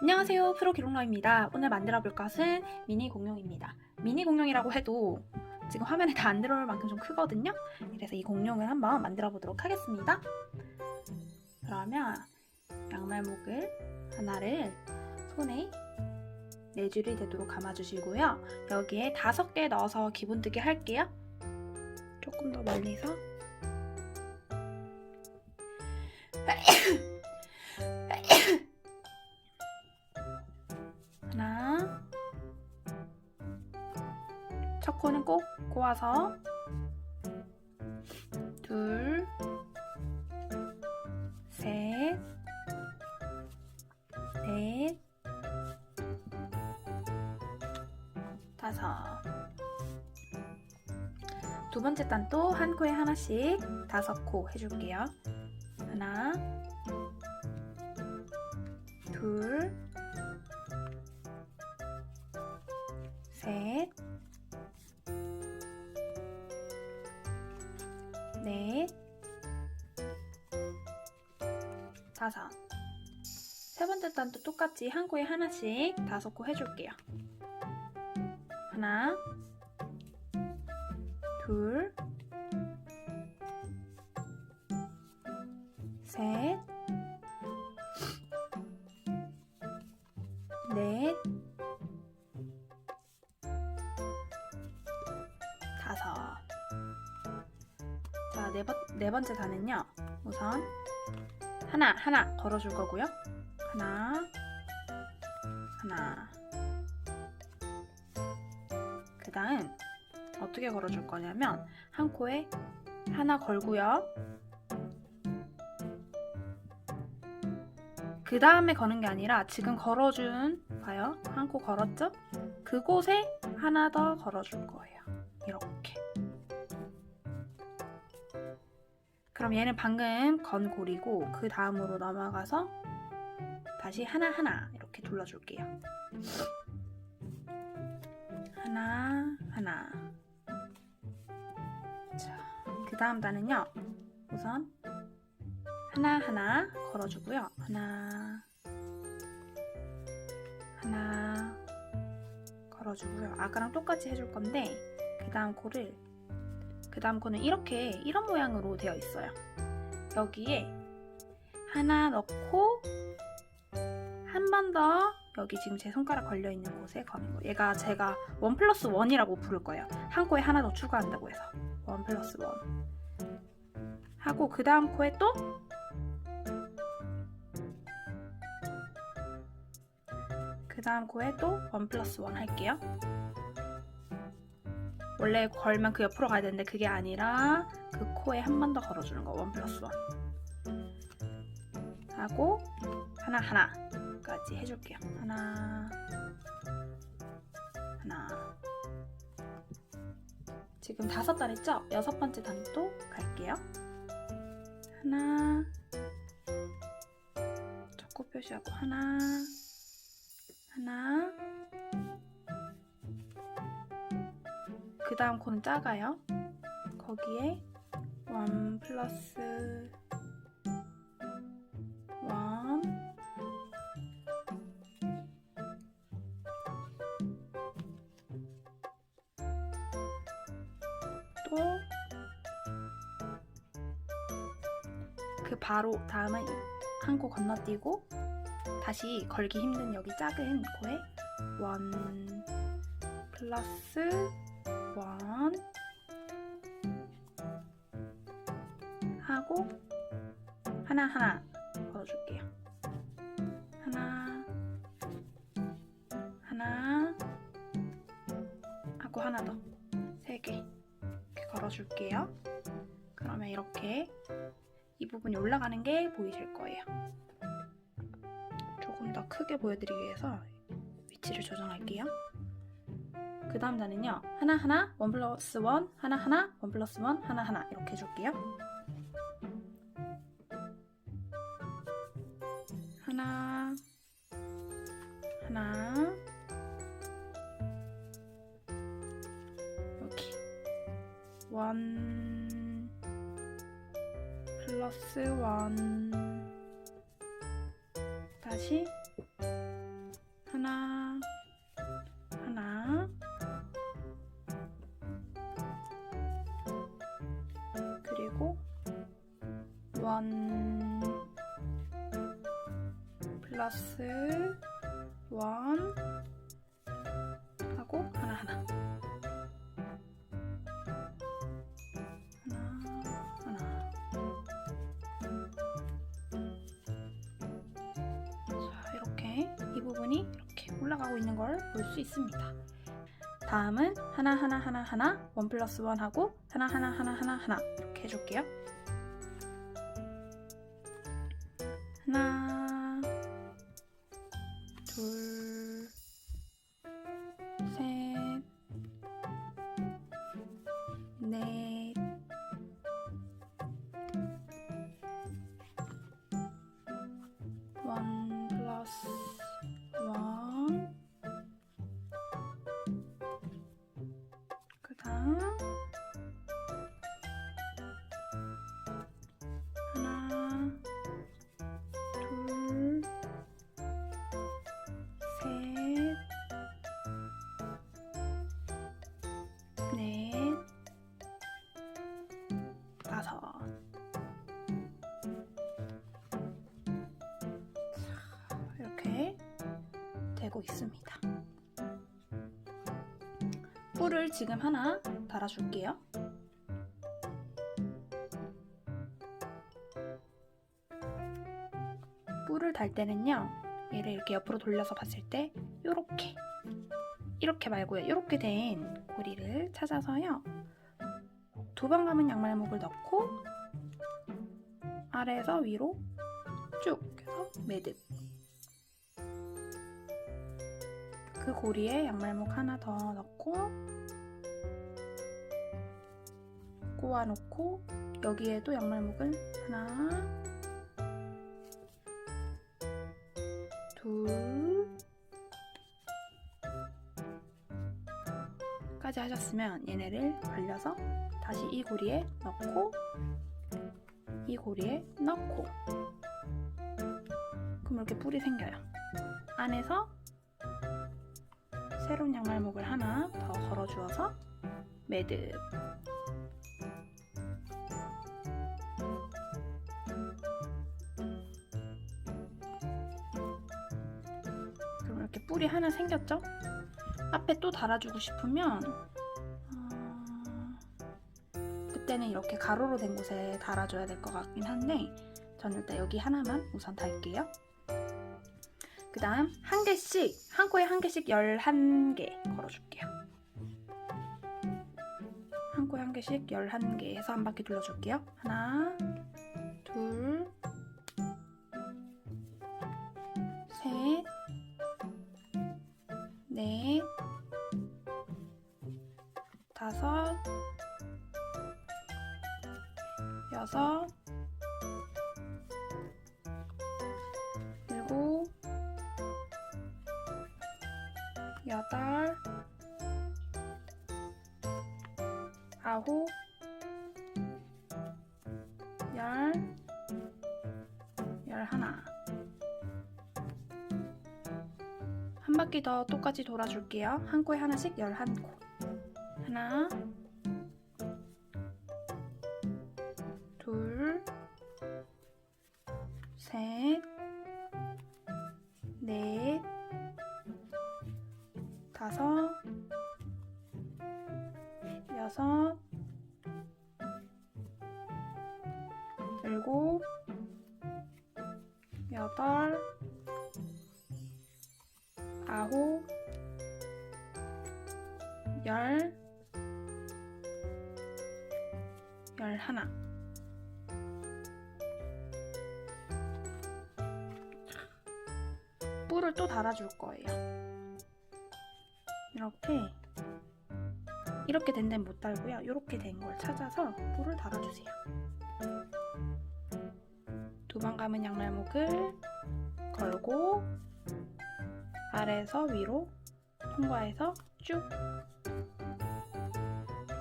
안녕하세요. 프로 기록러입니다. 오늘 만들어 볼 것은 미니 공룡입니다. 미니 공룡이라고 해도 지금 화면에 다 안 들어올 만큼 좀 크거든요. 그래서 이 공룡을 한번 만들어 보도록 하겠습니다. 그러면 양말목을 하나를 손에 네 줄이 되도록 감아주시고요. 여기에 다섯 개 넣어서 기본뜨기 할게요. 조금 더 멀리서 코는 꼭 꼬아서 둘 셋, 넷, 다섯. 두 번째 단도 한 코에 하나씩 다섯 코 해줄게요. 하나, 둘, 셋, 다섯. 세 번째 단도 똑같이 한 코에 하나씩 다섯 코 해줄게요. 하나, 둘, 셋, 넷, 다섯. 자, 네, 번, 네 번째 단은요. 우선 하나, 하나 걸어줄 거고요. 하나, 하나. 그 다음 어떻게 걸어줄 거냐면 한 코에 하나 걸고요. 그 다음에 거는 게 아니라 지금 걸어준 봐요. 한 코 걸었죠? 그곳에 하나 더 걸어줄 거예요. 그럼 얘는 방금 건 골이고 그 다음으로 넘어가서 다시 하나하나 이렇게 둘러줄게요. 하나 하나. 자, 그 다음 단은요. 우선 하나 하나 걸어주고요. 하나 하나 걸어주고요. 아까랑 똑같이 해줄 건데 그 다음 코를 그 다음 코는 이렇게 이런 모양으로 되어 있어요 여기에 하나 넣고 한 번 더 여기 지금 제 손가락 걸려 있는 곳에 거는 거. 얘가 제가 원 플러스 원이라고 부를 거예요. 한 코에 하나 더 추가한다고 해서 원 플러스 원 하고 그 다음 코에 또 그 다음 코에 또 원 플러스 원 할게요. 원래 걸면 그 옆으로 가야 되는데 그게 아니라 그 코에 한 번 더 걸어주는 거 원 플러스 원 하고 하나 하나까지 해줄게요. 하나 하나 지금 다섯 단 했죠? 여섯 번째 단도 갈게요. 하나 첫코 표시하고 하나 하나 다음 코는 작아요. 거기에 원 플러스 원또그 바로 다음은 한 코 건너뛰고 다시 걸기 힘든 여기 작은 코에 원 플러스 원 하고 하나하나 걸어줄게요. 하나 하나 하고 하나 더 세 개 이렇게 걸어줄게요. 그러면 이렇게 이 부분이 올라가는 게 보이실 거예요. 조금 더 크게 보여드리기 위해서 위치를 조정할게요. 그 다음 단은요. 하나하나, 원 플러스 원, 하나하나, 원 플러스 원, 하나하나 이렇게 해줄게요. 하나, 하나, 여기 원 플러스 원. 다시. 원 플러스 원 하고 하나 하나 하나 하나 자 이렇게 이 부분이 이렇게 올라가고 있는 걸 볼 수 있습니다. 다음은 하나 하나 하나 하나 원 플러스 원 하고 하나 하나 하나 하나 하나 이렇게 해줄게요. 하나 둘 되고 있습니다. 뿔을 지금 하나 달아줄게요. 뿔을 달 때는요, 얘를 이렇게 옆으로 돌려서 봤을 때, 요렇게. 이렇게 말고요. 이렇게 된 고리를 찾아서요. 두 번 감은 양말목을 넣고 아래에서 위로 쭉 해서 매듭. 그 고리에 양말목 하나 더 넣고 꼬아 놓고 여기에도 양말목을 하나 둘 까지 하셨으면 얘네를 벌려서 다시 이 고리에 넣고 이 고리에 넣고 그럼 이렇게 뿔이 생겨요. 안에서 새로운 양말목을 하나 더 걸어 주어서 매듭 그럼 이렇게 뿔이 하나 생겼죠? 앞에 또 달아주고 싶으면 어, 그때는 이렇게 가로로 된 곳에 달아줘야 될 것 같긴 한데 저는 일단 여기 하나만 우선 달게요. 그 다음 한 개씩 한 코에 한 개씩 11개 걸어줄게요. 한 코에 한 개씩 11개 해서 한 바퀴 돌려줄게요. 하나 둘 여덟, 아홉, 열, 열하나. 한 바퀴 더 똑같이 돌아줄게요. 한 코에 하나씩 11코. 하나, 다섯, 여섯, 일곱, 여덟, 아홉, 열, 열하나. 뿔을 또 달아줄 거예요. 이렇게 된 데는 못 달고요. 이렇게 된 걸 찾아서 뿔을 달아주세요. 두 번 감은 양말목을 걸고 아래에서 위로 통과해서 쭉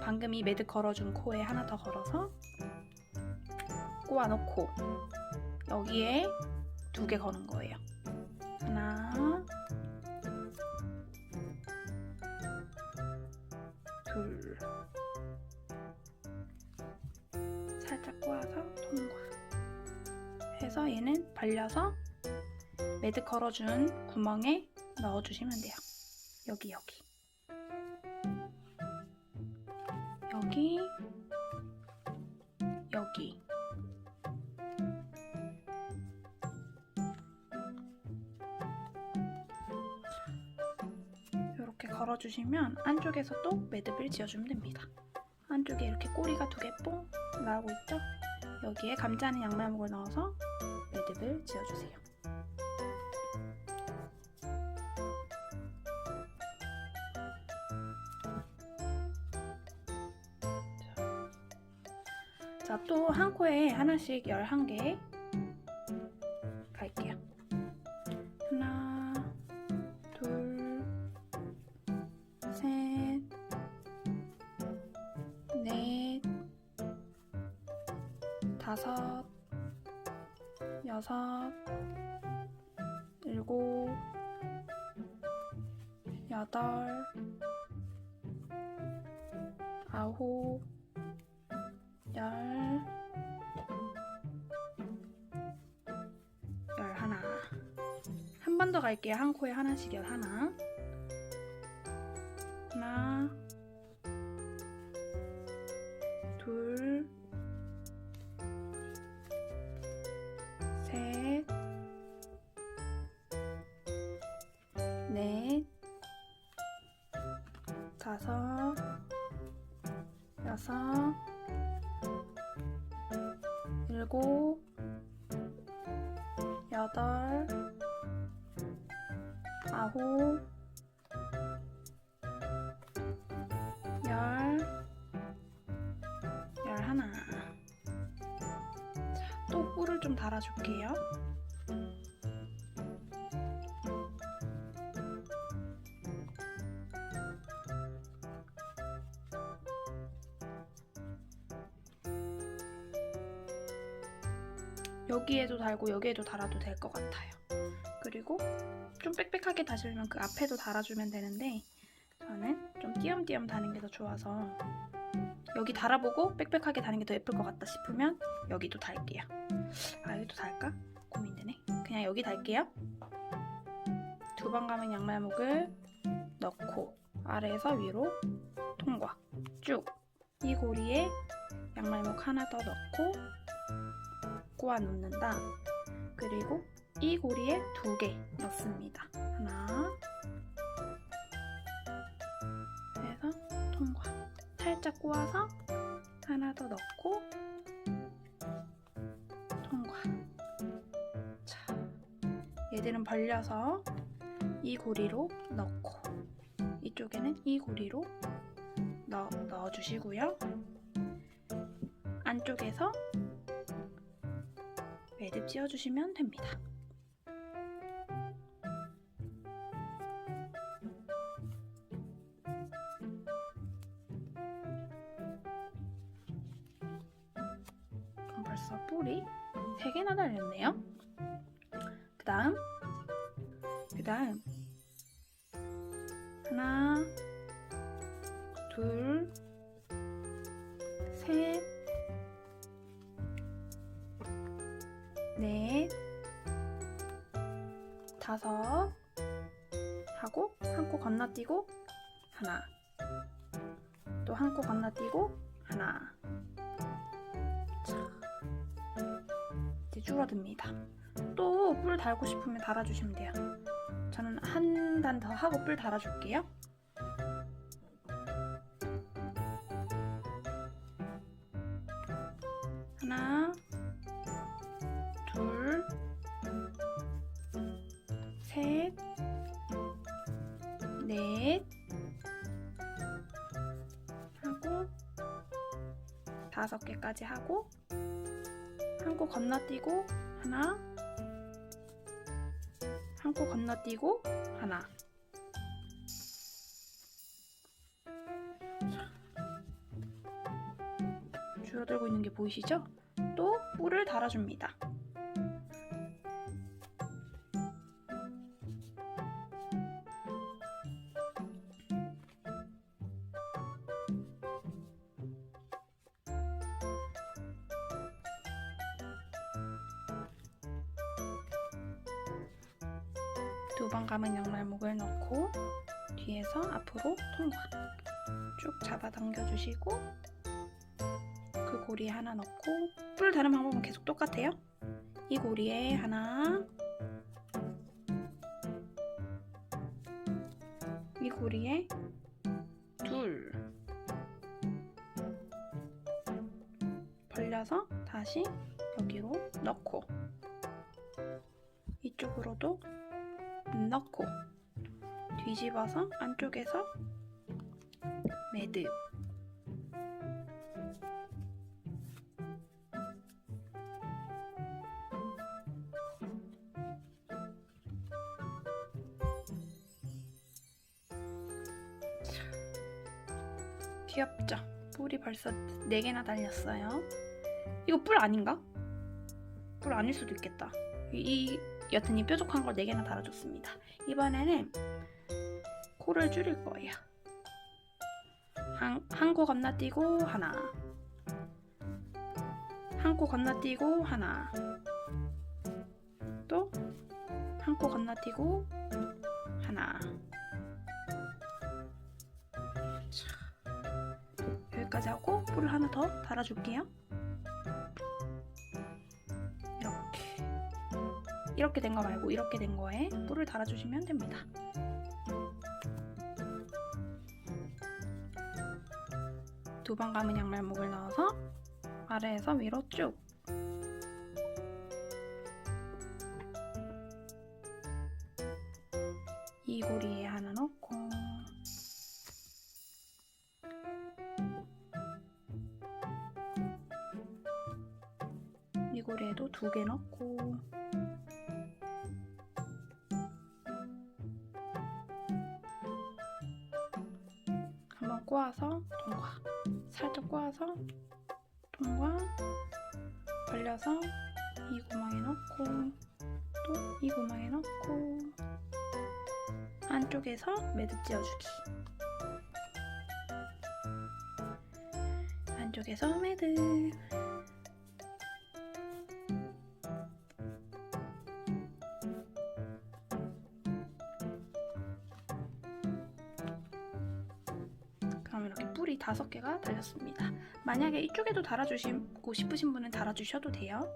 방금 이 매듭 걸어준 코에 하나 더 걸어서 꼬아 놓고 여기에 두 개 거는 거예요. 해서 얘는 발려서 매듭 걸어준 구멍에 넣어주시면 돼요. 여기 여기 여기 여기 이렇게 걸어주시면 안쪽에서 또 매듭을 지어주면 됩니다. 안쪽에 이렇게 꼬리가 두 개 뽕 나오고 있죠? 여기에 감자는 양말목을 넣어서 매듭을 지어주세요. 자, 또 한 코에 하나씩 11개 여덟, 아홉, 열, 열 하나. 한 번 더 갈게요. 한 코에 하나씩 열 하나. 하나, 여섯, 일곱, 여덟, 아홉, 열, 열하나. 자, 또 뿔을 좀 달아줄게요. 여기에도 달고 여기에도 달아도 될 것 같아요. 그리고 좀 빽빽하게 다시려면 그 앞에도 달아주면 되는데 저는 좀 띄엄띄엄 다는 게 더 좋아서 여기 달아보고 빽빽하게 다는 게 더 예쁠 것 같다 싶으면 여기도 달게요. 아 여기도 달까? 고민되네. 그냥 여기 달게요. 두 번 감은 양말목을 넣고 아래에서 위로 통과 쭉 이 고리에 양말목 하나 더 넣고 꼬아 놓는다. 그리고 이 고리에 두 개 넣습니다. 하나, 해서 통과. 살짝 꼬아서 하나 더 넣고 통과. 자, 얘들은 벌려서 이 고리로 넣고 이쪽에는 이 고리로 넣, 넣어주시고요. 안쪽에서 매듭 지어주시면 됩니다. 그럼 벌써 뿔이 3개나 달렸네요. 그 다음, 그 다음, 하나. 자. 이제 줄어듭니다. 또 뿔 달고 싶으면 달아주시면 돼요. 저는 한 단 더 하고 뿔 달아줄게요 개까지 하고 한 코 건너뛰고 하나, 한 코 건너뛰고 하나. 줄어들고 있는 게 보이시죠? 또 뿔을 달아줍니다. 두 번 감은 양말목을 넣고 뒤에서 앞으로 통과 쭉 잡아당겨 주시고 그 고리에 하나 넣고 뿔 다른 방법은 계속 똑같아요. 이 고리에 하나 이 고리에 둘 벌려서 다시 여기로 넣고 이쪽으로도 넣고 뒤집어서 안쪽에서 매듭 귀엽죠? 뿔이 벌써 4개나 달렸어요. 이거 뿔 아닌가? 뿔 아닐 수도 있겠다. 이, 이 여튼 이 뾰족한 걸 4개나 달아줬습니다. 이번에는 코를 줄일 거예요. 한, 한 코 건너뛰고 하나 한 코 건너뛰고 하나 또 한 코 건너뛰고 하나 여기까지 하고 뿔을 하나 더 달아줄게요. 이렇게 된 거 말고 이렇게 된 거에 뿔을 달아주시면 됩니다. 두 번 감은 양말목을 넣어서 아래에서 위로 쭉. 이 고리에 하나 넣고. 이 고리에도 두 개 넣고 통과 벌려서 이 구멍에 넣고 또 이 구멍에 넣고 안쪽에서 매듭 지어주기. 안쪽에서 매듭 5개가 달렸습니다. 만약에 이쪽에도 달아주시고 싶으신 분은 달아주셔도 돼요.